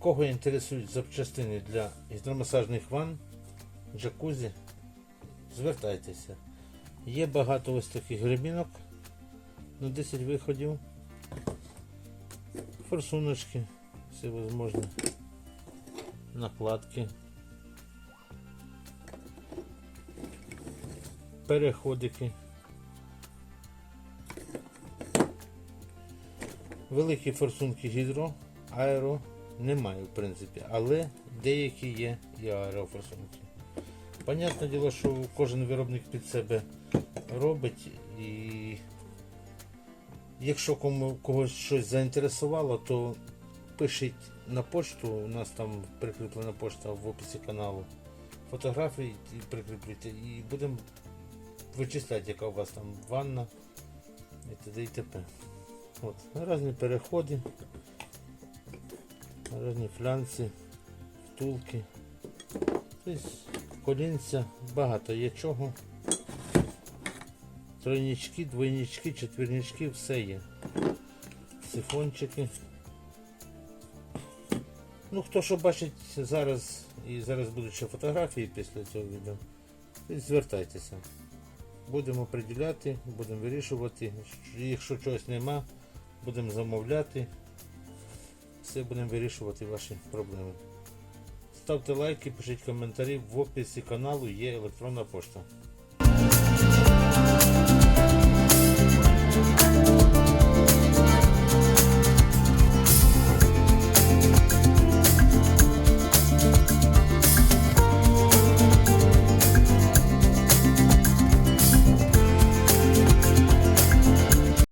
Кого інтересують запчастини для гідромасажних ванн, джакузі, звертайтеся. Є багато ось таких гребінок на 10 виходів. Форсуночки, всевозможні. Накладки. Переходики. Великі форсунки гідро, аеро немає, в принципі, але деякі є і аерофорсунки. Понятне діло, що кожен виробник під себе робить і якщо кому когось щось заінтересувало, то пишіть на почту, у нас там прикріплена почта в описі каналу. Фотографії прикріплюйте і будемо вичисляти, яка у вас там ванна і т.д. і т.п. От, різні переходи, різні флянці, втулки, тобто колінця, багато є чого. Тройнички, двойнички, четвірнички, все є. Сифончики. Ну, хто що бачить зараз, і зараз будуть ще фотографії після цього відео, звертайтеся. Будемо приділяти, будемо вирішувати. Якщо чогось нема, будемо замовляти. Все будемо вирішувати ваші проблеми. Ставте лайки, пишіть коментарі. В описі каналу є електронна пошта.